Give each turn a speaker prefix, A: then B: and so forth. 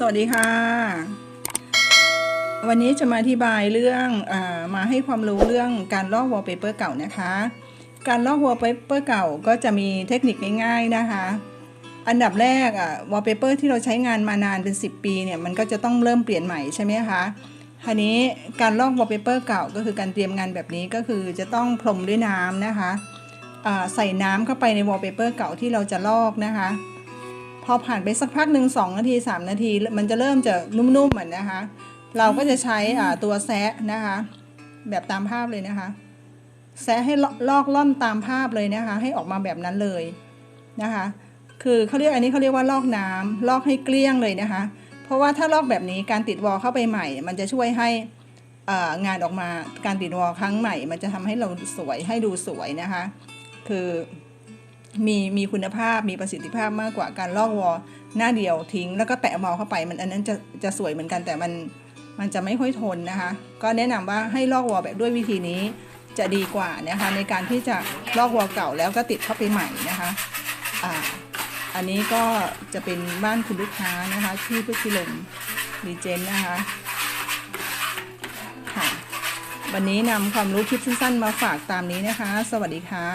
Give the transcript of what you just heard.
A: สวัสดีค่ะ วันนี้จะมาอธิบายเรื่องอมาให้ความรู้เรื่องการลอกวอลเปเปอร์เก่านะคะ การลอกวอลเปเปอร์เก่าก็จะมีเทคนิคง่ายๆนะคะ อันดับแรกอะวอลเปเปอร์ที่เราใช้งานมานานเป็น 10 ปีเนี่ยมันก็จะต้องเริ่มเปลี่ยนใหม่ใช่ไหมคะทีนี้การลอกวอลเปเปอร์เก่าก็คือการเตรียมงานแบบนี้ก็คือจะต้องพรมด้วยน้ำนะคะใส่น้ำเข้าไปในวอลเปเปอร์เก่าที่เราจะลอกนะคะ พอผ่านไปสักพักหนึ่งสองนาทีสามนาที มันจะเริ่มจะนุ่มๆเหมือนนะคะ เราก็จะใช้ตัวแซะนะคะ แบบตามภาพเลยนะคะ แซะให้ลอกล่อนตามภาพเลยนะคะ ให้ออกมาแบบนั้นเลยนะคะ คือเขาเรียกอันนี้เขาเรียกว่าลอกน้ำลอกให้เกลี้ยงเลยนะคะ เพราะว่าถ้าลอกแบบนี้การติดวอลเข้าไปใหม่ มันจะช่วยให้งานออกมาการติดวอลครั้งใหม่ มันจะทำให้เราสวยให้ดูสวยนะคะ คือ มีมีคุณภาพมีประสิทธิภาพมากกว่าการลอกวอลหน้าเดียวทิ้ง แล้วก็แปะวอลเข้าไปมันอันนั้นจะจะสวยเหมือนกันแต่มันมันจะไม่ค่อยทนนะคะ ก็แนะนำว่าให้ลอกวอลแบบด้วยวิธีนี้จะดีกว่านะคะในการที่จะลอกวอลเก่าแล้วก็ติดเข้าไปใหม่นะคะอ่าอันนี้ก็จะเป็นบ้านคุณลูกค้านะคะที่พุทธิลมรีเจนนะคะค่ะวันนี้นำความรู้คลิปสั้นๆมาฝากตามนี้นะคะ สวัสดีค่ะ